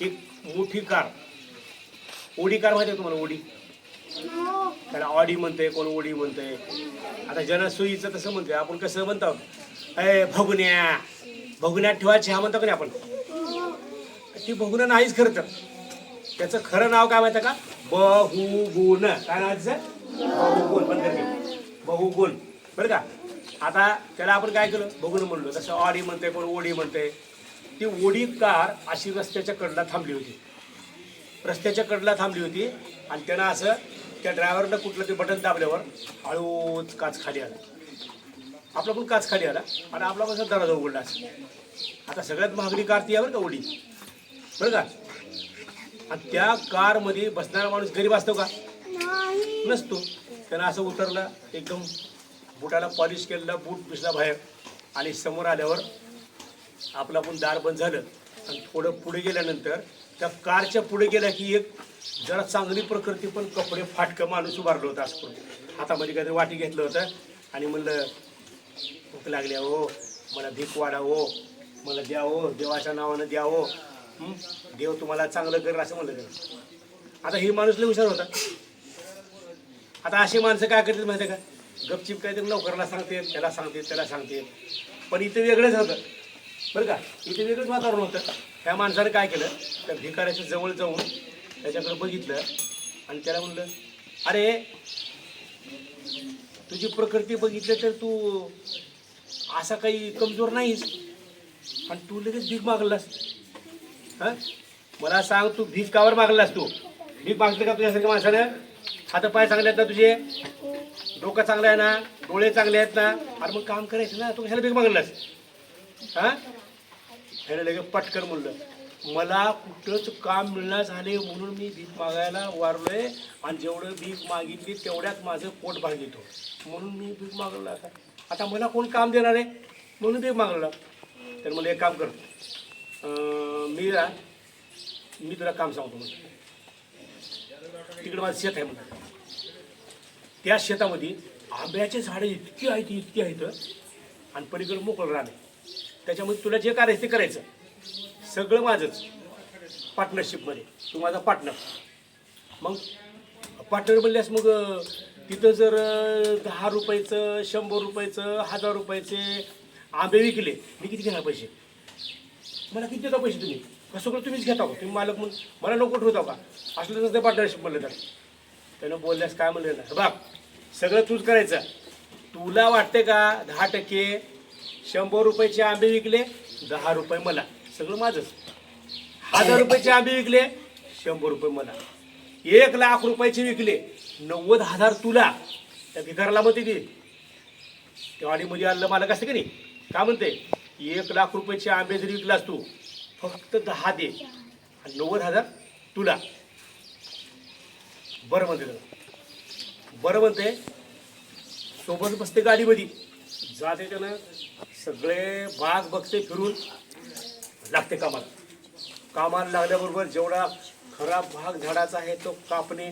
ही मोठी car. OD car माहिती आहे तुम्हाला ओडी? त्याला ऑडी म्हणते कोण ओडी म्हणते आता जनसोयीचं तसं म्हणते आपण कसं म्हणतो? अय भगुन्या. भगुन्यात ठेवायची हा म्हणतो का नाही आपण? ती भगुना नाहीच खरं तर. त्याचं खरं नाव काय माहिती का? बहुगुण. काय नाव त्याचं? बहुगुण बंद करते बहुगुण. बरं का? आता त्याला आपण काय केलं? बघून म्हणलो. तसं ऑडी म्हणते कोण ओडी म्हणते ती ओढी कार अशी रस्त्याच्या कडला थांबली होती. रस्त्याच्या कडला थांबली होती आणि त्यानं असं त्या ड्रायव्हरनं कुठलं ते बटन दाबल्यावर हळूच काच खाली आला. आपला पण काच खाली आला आणि आपला कसं दरवाजा उघडला असं. आता सगळ्यात महागडी कार ती आहे बरं का ओढी. बरं का? आणि त्या कारमध्ये बसणारा माणूस गरीब असतो का? नसतो. त्यानं असं उतरलं एकदम बुटाला पॉलिश केलेला बूट पिसला बाहेर आणि समोर आल्यावर आपलं आपण दार बंद झालं. आणि थोडं पुढे गेल्यानंतर त्या कारच्या पुढे गेल्या की एक जरा चांगली प्रकृती पण कपडे फाटकं माणूस उभारलं होतं असं हातामध्ये काहीतरी वाटी घेतलं होतं. आणि म्हणलं भूक लागल्या हो. मला भीक वाढा हो. मला द्या हो. देवाच्या नावानं द्या हो. देव तुम्हाला चांगलं करेल असं म्हणलं त्यानं. आता हे माणूस लय हुशार होता. आता अशी माणसं काय करतात माहिती का? गपचिप काहीतरी नोकरला सांगते त्याला सांगते त्याला सांगते पण इथं वेगळंच होतं. बरं का? इथे वेगळंच वातावरण होतं. त्या माणसानं काय केलं? त्या भिकाऱ्याच्या जवळ जाऊन त्याच्याकडे बघितलं आणि त्याला म्हणलं अरे तुझी प्रकृती बघितलं तर तू असा काही कमजोर नाहीस. आणि तू लगेच भीक मागलास. हा? मला सांग तू भीक कावर मागलास तू? भीक मागते का तुझ्यासारख्या माणसानं? हात पाय चांगले आहेत ना तुझे? डोकं चांगलं आहे ना? डोळे चांगले आहेत ना? अरे मग काम करायचं ना? तू कशाला भीक मागलास? हा? ह्याने लगेच पटकन म्हणलं. मला कुठंच काम मिळणार झाले म्हणून मी भीक मागायला वारलोय आणि जेवढं भीक मागितली तेवढ्यात माझं पोट भागितो म्हणून मी भीक मागलं आता. आता मला कोण काम देणार आहे? म्हणून भीक मागला तर मला एक काम कर. मी ना मी तुला काम सांगतो म्हणजे तिकडे माझं शेत आहे म्हणलं. त्या शेतामध्ये आंब्याचे झाडं इतकी आहेत इतकी आहेत आणि पलीकडे मोकळं राहणे त्याच्यामध्ये तुला जे करायचं ते करायचं. सगळं माझंच. पार्टनरशिपमध्ये तू माझा पार्टनर मग पार्टनर बनल्यास मग तिथं जर दहा रुपयाचं शंभर रुपयाचं हजार रुपयाचे आंबे विकले मी किती घेणार पैसे? मला किती देता पैसे तुम्ही? का सगळं तुम्हीच घेता का? तुम्ही मालक म्हणून मला नको ठेवता का? असलं नसतं पार्टनरशिप म्हणलं तर. त्यानं बोलल्यास काय म्हणलं ना बाप सगळं तूच करायचं. तुला वाटते का दहा टक्के शंभर रुपयाचे आंबे विकले दहा रुपये मला. सगळं माझंच. हजार रुपयाचे आंबे विकले शंभर रुपये मला. एक लाख रुपयाचे विकले नव्वद हजार तुला. त्या भिकाराला मग ती त्या वाडीमध्ये आलं मला कसं की नाही? काय म्हणते? एक लाख रुपयाचे आंबे जरी विकलास तू फक्त दहा दे आणि नव्वद हजार तुला. बरं म्हणते बरं म्हणते सोबत बसते गाडीमध्ये. जाते त्यानं सगळे बाग बघते फिरून लागते कामाला. कामाला लागल्याबरोबर जेवढा खराब भाग झाडाचा आहे तो कापणे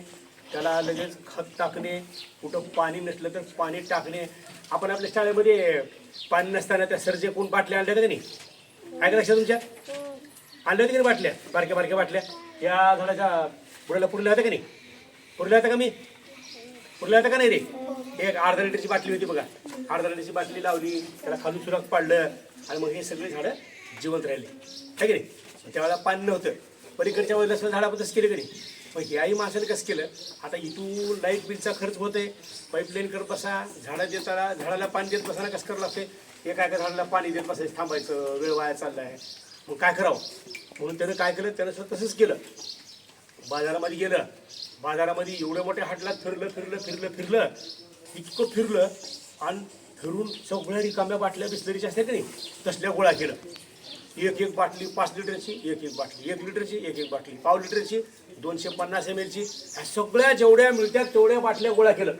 त्याला लगेच खत टाकणे कुठं पाणी नसलं तर पाणी टाकणे. आपण आपल्या शाळेमध्ये पाणी नसताना त्या सरजे कोण बाटल्या आणल्या का नाही? ऐकलं का लक्षात तुमच्या? आणल्या होत्या की नाही बाटल्या? बारक्या बारक्या बाटल्या. या झाडाच्या बुडाला पुरल्या होत्या का नाही? पुरल्या होत्या का मी? पुरल्या होत्या का नाही रे? एक अर्धा लिटरची बाटली होती बघा. अर्धा लिटरची बाटली लावली त्याला खालून सुराख पाडलं आणि मग हे सगळे झाडं जिवंत राहिले. है की नाही? त्यावेळेला पाणी नव्हतं. पलीकडच्या वेळेला सुद्धा झाडापतच केलं की नाही? मग ह्याही माणसाने कसं केलं? आता इथून लाइट बिलचा खर्च होतोय. पाईपलाईन करत बसा झाडं देताना झाडाला पाणी देत बसायला कसं करावं लागते एका एका झाडाला पाणी देत बसायचं थांबायचं वेळ वाया चाललाय. मग काय करावं? म्हणून त्यानं काय केलं? त्यानं सुद्धा तसंच केलं. बाजारामध्ये गेलं. बाजारामध्ये एवढं मोठ्या हाटलात फिरलं फिरलं फिरलं फिरलं. इतकं फिरलं आणि फिरून सगळ्या रिकाम्या बाटल्या बिस्लरीच्या असतात की नाही तसल्या गोळा केलं. एक एक बाटली पाच लिटरची एक एक बाटली एक लिटरची एक एक बाटली पाव लिटरची दोनशे पन्नास एम एलची ह्या सगळ्या जेवढ्या मिळत्या तेवढ्या बाटल्या गोळा केलं.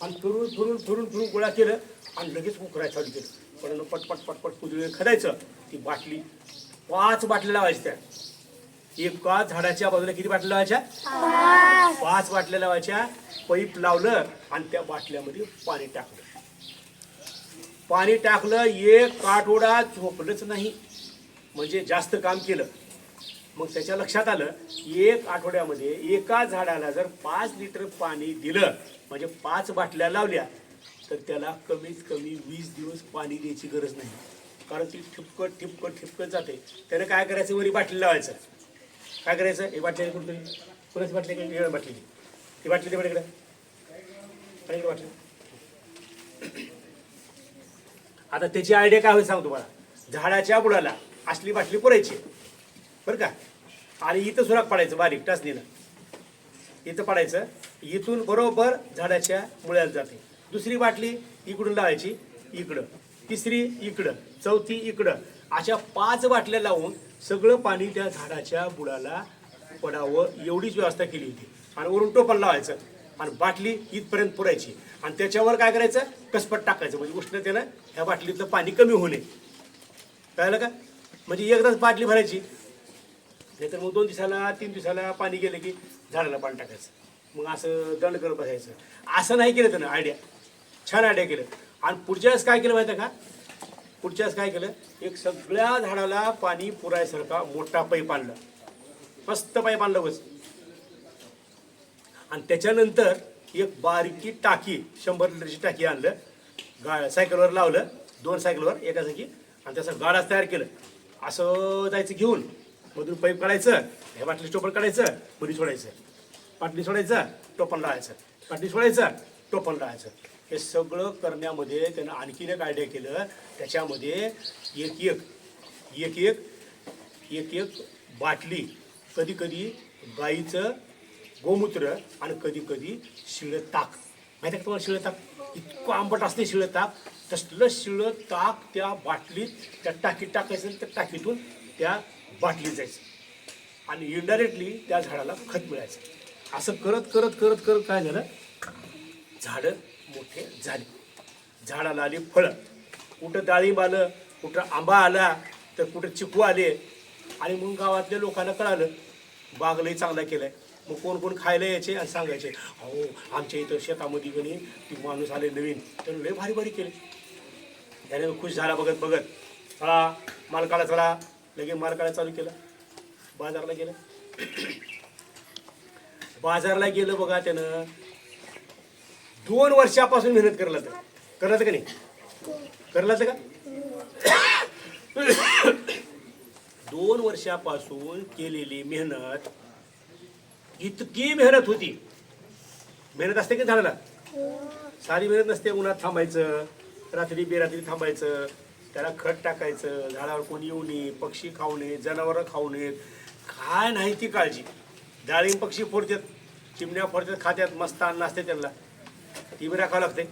आणि फिरून फिरून फिरून फिरून गोळा केलं आणि लगेच उकरायला चालू केलं. पण पटपट पटपट कुदळी खदायचं. ती बाटली पाच बाटल्या लावायच्या त्या. एका झाडाच्या बाजूला किती बाटल्या लावायच्या? पाच. बाटल्या लावायच्या. पाईप लावलं आणि त्या बाटल्यामध्ये पाणी टाकलं. पाणी टाकलं एक काठोडा झोपलंच नाही. म्हणजे जास्त काम केलं. मग त्याच्या लक्षात आलं एक आठवड्यामध्ये एका झाडाला जर पाच लिटर पाणी दिलं म्हणजे पाच बाटल्या लावल्या तर त्याला कमीत कमी वीस दिवस पाणी द्यायची गरज नाही. कारण ती ठिपकत ठिपकत ठिपकत जाते. त्यानं काय करायचं? वरी बाटली लावायचं. काय करायचं? हे बाटली कुठतरी कुणाची बाटली काय वेगळी बाटली? ती बाटली ते इकडे. इकडे बाटली. आता त्याची आयडिया काय होईल सांग तुम्हाला. झाडाच्या बुडाला असली बाटली पुरायची बरं का? आणि इथं सुराख पडायचं बारीक टाचणीला इथं पडायचं. इथून बरोबर झाडाच्या मुळ्याला जाते. दुसरी बाटली इकडून लावायची इकडं. तिसरी इकडं. चौथी इकडं. अशा पाच बाटल्या लावून सगळं पाणी त्या झाडाच्या बुडाला पडावं एवढीच व्यवस्था केली होती. आणि वरून टोपण लावायचं आणि बाटली इथपर्यंत पुरायची. आणि त्याच्यावर काय करायचं? कसपट टाकायचं. म्हणजे उष्णतेनं ह्या बाटलीतलं पाणी कमी होणे कळलं का? म्हणजे एकदाच बाटली भरायची. नाहीतर मग दोन दिवसाला तीन दिवसाला पाणी गेलं की झाडाला पाणी टाकायचं. मग असं दंड करत बसायचं. असं नाही केलं त्यानं आयडिया छान आयडिया केलं. आणि पुढच्या वेळेस काय केलं माहिती आहे का? पुढच्या काय केलं? एक सगळ्या झाडाला पाणी पुरायसारखा मोठा पाईप आणलं. मस्त पाईप आणलं बस आणि त्याच्यानंतर एक बारीकी टाकी शंभर लिटरची टाकी आणलं. गा सायकलवर लावलं. दोन सायकलवर एकासाठी आणि त्याचा गाडाच तयार केलं. असं जायचं घेऊन मधून पाईप काढायचं ह्या बाटली टोपण काढायचं मधी सोडायचं. बाटली सोडायचं टोपण लावायचं. बाटली सोडायचं टोपण लावायचं. हे सगळं करण्यामध्ये त्यानं आणखीन एक आयडिया केलं. त्याच्यामध्ये एक एक एक एक एक एक बाटली. कधी कधी गाईचं गोमूत्र आणि कधी कधी शिळं ताक माहिती आहे का तुम्हाला शिळं ताक इतकं आंबट असते शिळं ताक तसलं शिळं ताक त्या बाटलीत त्या टाकीत टाकायचं त्या टाकीतून त्या बाटलीत जायचं. आणि इनडायरेक्टली त्या झाडाला खत मिळायचं. असं करत करत करत करत काय झालं? झाडं मोठे झाले. झाडाला आली फळं. कुठं डाळिंब आलं कुठं आंबा आला तर कुठं चिकू आले. आणि मग गावातल्या लोकांना कळालं बाग लई चांगला आहे मग कोण कोण खायला यायचे आणि सांगायचे अहो आमच्या इथं शेतामध्ये गणी ती माणूस आले नवीन. तर लय भारी भारी केले. त्याने खुश झाला बघत बघत. चला मालकाला चला. लगेच मालकाला चालू केलं. बाजारला गेलं. बाजारला गेलं बघा त्यानं. दोन वर्षापासून मेहनत करला तर. करला तर का नाही? करला तर का? दोन वर्षापासून केलेली मेहनत इतकी मेहनत होती. मेहनत असते की झाडाला? सारी मेहनत नसते उन्हात थांबायचं रात्री बेरात्री थांबायचं त्याला खत टाकायचं झाडावर कोणी येऊ नये पक्षी खाऊ नये जनावरं खाऊ नयेत. काय नाही ती काळजी. डाळिंब पक्षी फोडतात चिमण्या फोडतात खात्यात मस्त अन्न असते त्यांना. ती बी राखावं लागते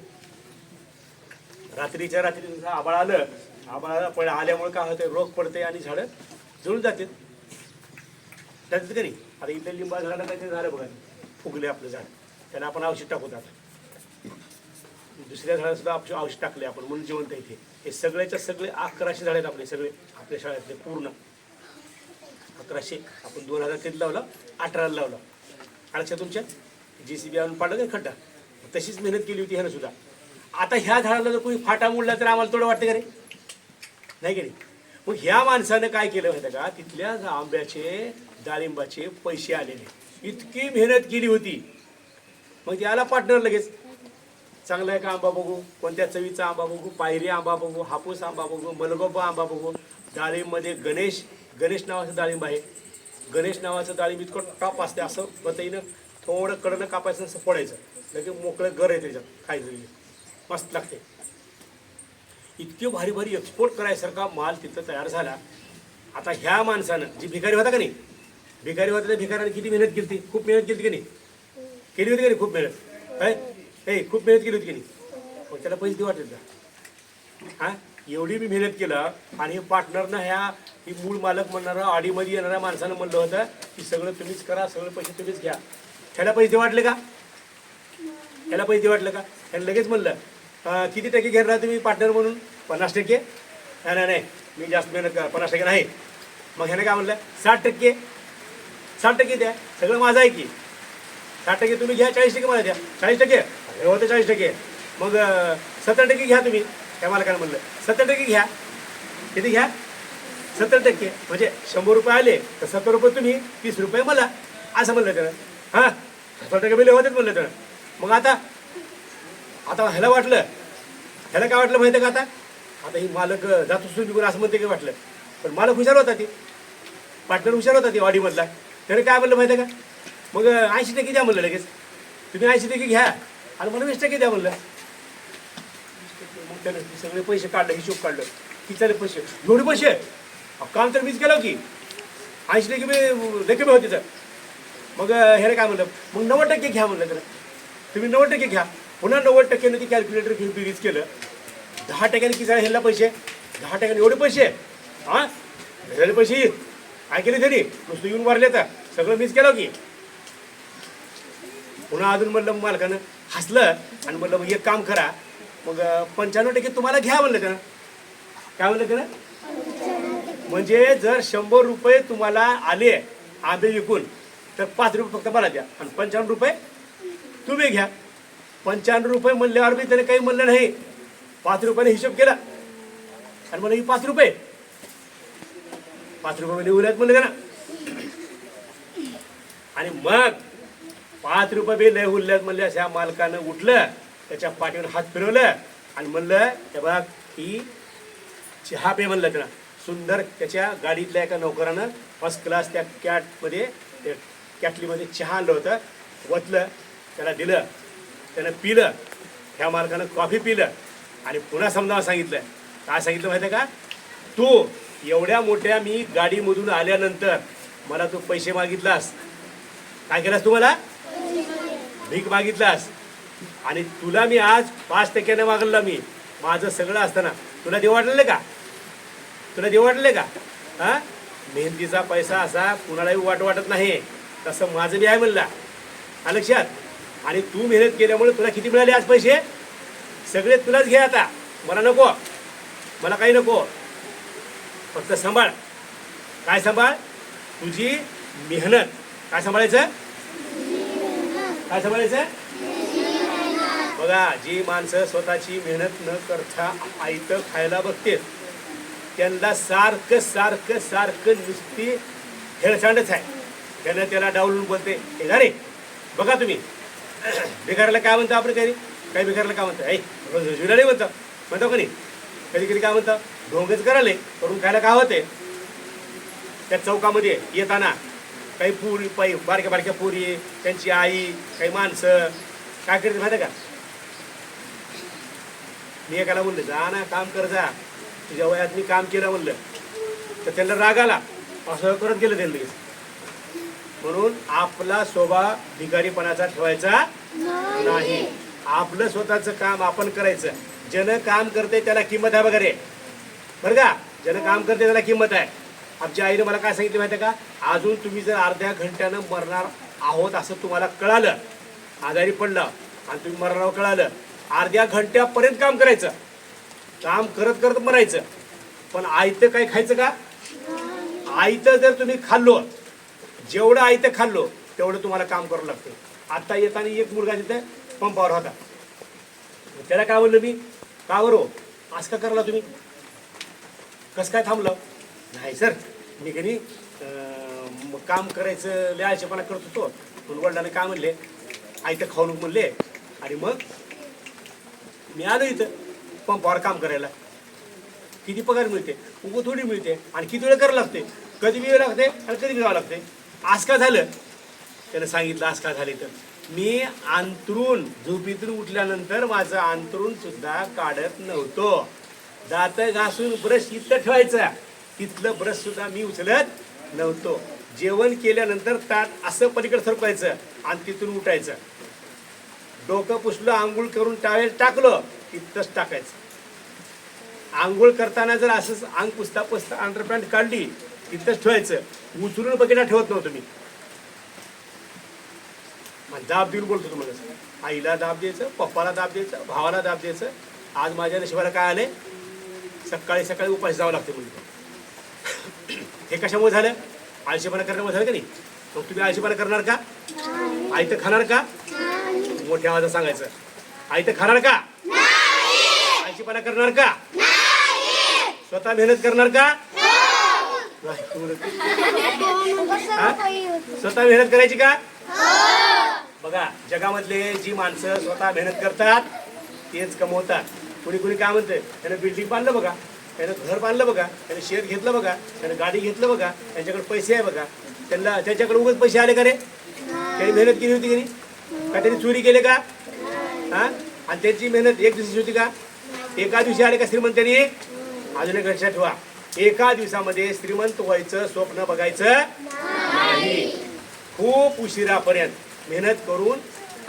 रात्रीच्या रात्री जसं आबाळ आलं आबाळाला पण आल्यामुळे काय होतं रोग पडते आणि झाडं जळून जातील. त्यात का आता इथल्या लिंबा झाडाला काहीतरी झालं बघा फुगले आपलं झाड. त्याला आपण औषध टाकू आता. दुसऱ्या झाडाला सुद्धा औषध औषध टाकले आपण म्हणून जिवंत इथे हे सगळ्याच्या सगळे अकराशे झाड आहेत आपले सगळे आपल्या शाळेतले पूर्ण. अकराशे. आपण दोन हजार किती लावलं अठराला लावलं. अडचण तुमच्या? जे सी बी आणून पाडलं खड्डा? तशीच मेहनत केली होती ह्यानं सुद्धा. आता ह्या झाडाला जर कोणी फाटा मोडला तर आम्हाला थोडं वाटतं का रे? नाही की नाही मग ह्या माणसानं काय केलं माहिती का? तिथल्या आंब्याचे डाळिंबाचे पैसे आलेले. इतकी मेहनत केली होती. मग त्याला पार्टनर लगेच. चांगला आहे का आंबा बघू कोणत्या चवीचा आंबा बघू पायरी आंबा बघू हापूस आंबा बघू मलगोबा आंबा बघू. डाळिंबमध्ये गणेश गणेश नावाचं डाळिंब आहे. गणेश नावाचं डाळिंब इतकं टॉप असते असं पतईनं थोडं कडनं कापायचं असं फोडायचं. लगेच मोकळं घर आहे त्याच्यात खायचं मस्त लागते. इतके भारी भारी एक्सपोर्ट करायसारखा माल तिथं तयार झाला. आता ह्या माणसानं जी भिकारी होता का नाही? भिकारी होता त्या भिकाऱ्याने किती मेहनत केली होती? खूप मेहनत केली की नाही? केली होती का नाही खूप मेहनत? काय? हे खूप मेहनत केली होती की नाही? मग त्याला पैसे वाटले का? हा? एवढी मी मेहनत केलं आणि हे पार्टनरनं ह्या ही मूळ मालक म्हणणारा आडीमध्ये येणाऱ्या माणसानं म्हणलं होतं की सगळं तुम्हीच करा सगळे पैसे तुम्हीच घ्या. ह्याला पैसे वाटले का? ह्याला पैसे वाटलं का? ह्याला लगेच म्हणलं किती टक्के घेणार तुम्ही पार्टनर म्हणून? पन्नास टक्के? नाही नाही नाही मी जास्त मेहनत करा पन्नास टक्के नाही. मग ह्याने काय म्हणलं साठ टक्के. साठ टक्के द्या सगळं माझं आहे की. साठ टक्के तुम्ही घ्या चाळीस टक्के मला द्या. चाळीस टक्के? अरे होते चाळीस टक्के. मग सत्तर टक्के घ्या तुम्ही त्या मालकानं म्हणलं. सत्तर टक्के घ्या. किती घ्या? सत्तर टक्के. म्हणजे शंभर रुपये आले तर सत्तर रुपये तुम्ही तीस रुपये मला. असं म्हणलं त्यानं. हां? सत्तर टक्के बिल होतेच म्हणलं तर मग आता आता ह्याला वाटलं ह्याला काय वाटलं माहिती आहे का आता? आता ही मालक जातो सुरू निघून असं म्हणते की वाटलं. पण मालक हुशार होता ती. पार्टनर हुशार होता ती ऑडीमधला त्याने काय म्हणलं माहिती आहे का? मग ऐंशी टक्के द्या म्हणलं लगेच. तुम्ही ऐंशी टक्के घ्या. आणि मला वीस टक्के द्या म्हणलं. मग त्यानं ते सगळे पैसे काढले हिशोब काढलं. किती पैसे. एवढे पैसे? काम तर मीच केलं की. ऐंशी टक्के मी लेखे होते तर. मग हे काय म्हणलं? मग नव्वद टक्के घ्या म्हणलं त्याला. तुम्ही नव्वद टक्के घ्या. पुन्हा नव्वद टक्क्यानं ती कॅल्क्युलेटर घेऊन बेरीज केलं. दहा टक्क्याने किती झाले ह्याला पैसे? दहा टक्क्याने एवढे पैसे? हां? झाले पैसे? येईल काय केले तरी नुसतं येऊन मारले तर सगळं मीच केलं की. पुन्हा अजून म्हणलं मग मालकानं हसलं आणि म्हणलं मग एक काम करा. मग पंच्याण्णव टक्के तुम्हाला घ्या म्हणलं त्यानं. काय म्हणलं त्यानं? म्हणजे जर शंभर रुपये तुम्हाला आले आंबे विकून तर पाच रुपये फक्त मला द्या. आणि पंच्याण्णव रुपये तुम्ही घ्या. पंच्याण्णव रुपये म्हणल्यावर बी त्याने काही म्हणलं नाही. पाच रुपयाने हिशोब केला. आणि मला ही पाच रुपये. पाच रुपये म्हणजे उरल्यात म्हणलं ना आणि मग पाच रुपये बी लय उरल्यात म्हणले. ह्या मालकानं उठलं त्याच्या पाठीवर हात फिरवलं आणि म्हणलं हे बघ ही चहा पे म्हणलं त्याला. सुंदर त्याच्या गाडीतल्या एका नोकरानं फर्स्ट क्लास त्या कॅटमध्ये त्या कॅटलीमध्ये चहा आणलं होतं. वतलं त्याला दिलं त्यानं पिलं ह्या मालकानं कॉफी पिलं आणि पुन्हा समजावं सांगितलं. काय सांगितलं माहिती आहे का? तू एवढ्या मोठ्या मी गाडीमधून आल्यानंतर मला तू पैसे मागितलास. काय केलास तू मला? भीक मागितलास. आणि तुला मी आज पाच टक्क्याने मागला मी. माझं सगळं असताना. तुला देव वाटलेलं का? तुला देव वाटले का? हा? मेहनतीचा पैसा असा कुणालाही वाट वाटत नाही. तसं माझं बी आहे म्हणला. लक्षात? आणि तू मेहनत केल्यामुळे तुला किती मिळाले आज पैसे? सगळे तुलाच घे आता. मला नको. मला काही नको. फक्त सांभाळ. काय सांभाळ? तुझी मेहनत. काय सांभाळायचं? काय सांभाळायचं? बघा जी माणसं स्वतःची मेहनत न करता आईत खायला बघते त्यांना सारखं सारखं सारखं नुसती हेळसांडच आहे. त्यानं त्याला डावलून बोलते हे जा रे बघा तुम्ही. भिकाराला काय म्हणतो आपण काही काही भिकाराला काय म्हणतो? ऐ जुला नाही म्हणतं. म्हणतो का नाही? कधी कधी काय म्हणतं? ढोंगच कराले करून खायला काय होते त्या चौकामध्ये येताना काही पुरी पायी बारक्या बारक्या पुरी त्यांची आई काही माणसं काय करते माहिती आहे का? मी एकाला म्हणलं जा ना काम कर जा. तुझ्या वयात मी काम केलं म्हणलं. तर त्यांना राग आला. असं करत गेलं त्यांनी लगेच. म्हणून आपला स्वभाव भिकारीपणाचा ठेवायचा नाही. आपलं स्वतःचं काम आपण करायचं. ज्यानं काम करते त्याला किंमत आहे वगैरे बरं का? ज्यानं काम करते त्याला किंमत आहे. आमच्या आईने मला काय सांगितलं माहिती का? अजून तुम्ही जर अर्ध्या घंट्यानं मरणार आहोत असं तुम्हाला कळालं आजारी पडलं आणि तुम्ही मरणार कळालं अर्ध्या घंट्यापर्यंत काम करायचं. काम करत करत मरायचं. पण आयतं काय खायचं का? आयतं जर तुम्ही खाल्लो जेवढं आयतं खाल्लो तेवढं तुम्हाला काम करावं लागतं. आता येताना एक मुलगा तिथे पंपावर होता. त्याला काय म्हणलं मी? का बरो हो? असं का करला तुम्ही? कसं काय थांबलं? नाही सर मी कधी मग काम करायचं लिहायचेपणा करत होतो. पण वडिलांना काय म्हणले? आयतं खाऊन म्हणले. आणि मग मी आलो इथं पंपावर काम करायला. किती पगार मिळते? उगो थोडी मिळते. आणि किती वेळ करावं लागते? कधी वेळ लागते आणि कधी मिळावं लागते? आज का झालं? त्यानं सांगितलं आज का झाले तर. मी अंतरून झोपीतून उठल्यानंतर माझं अंतरून सुद्धा काढत नव्हतो. दात घासून ब्रश इथं ठेवायचा. तिथलं ब्रश सुद्धा मी उचलत नव्हतो. जेवण केल्यानंतर ताट असं पलीकडे सरकवायचं आणि तिथून उठायचं. डोकं पुसलं आंघोळ करून टावेल टाकलं तिथंच टाकायचं. आंघोळ करताना जर असंच अंग पुसता पुसता अंडरपॅन्ट काढली तिथंच ठेवायचं. उचलून बकेटा ठेवत नव्हतं मी. दाब देऊन बोलतो तुम्हाला. आईला दाब द्यायचं पप्पाला दाब द्यायचं भावाला दाब द्यायचं. आज माझ्या नशिबाला काय आले सकाळी सकाळी उपास जावं लागते म्हणजे हे कशामुळे झालं? आळशीपणा करण्यामुळे झालं का नाही? मग तुम्ही आळशीपणा करणार का? आई तर खाणार का? मोठ्या आवाजात सांगायचं. आई तर खाणार का? आळशीपणा करणार का? स्वतः मेहनत करणार का? स्वतः मेहनत करायची का? बघा जगामधले जी माणसं स्वतः मेहनत करतात तेच कमवतात. कुणी कुणी काय म्हणतंय? त्यानं बिल्डिंग बांधलं बघा. त्यानं घर बांधलं बघा. त्यानं शेत घेतलं बघा. त्यानं गाडी घेतलं बघा. त्यांच्याकडे पैसे आहे बघा. त्यांना त्याच्याकडे उगाच पैसे आले का रे? त्यांनी मेहनत केली होती की नाही? का त्यांनी चोरी केले का? हा? आणि त्यांची मेहनत एक दिवशी होती का? एका दिवशी आले का श्रीमंतांनी? अजून एक लक्षात ठेवा. एका दिवसामध्ये श्रीमंत व्हायचं स्वप्न बघायचं नाही. खूप उशिरापर्यंत मेहनत करून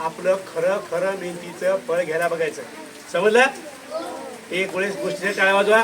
आपलं खरं खरं मेहनतीचं फळ घ्यायला बघायचं. समजलं? एक वेळेस गोष्टीचा टाळा वाजवा.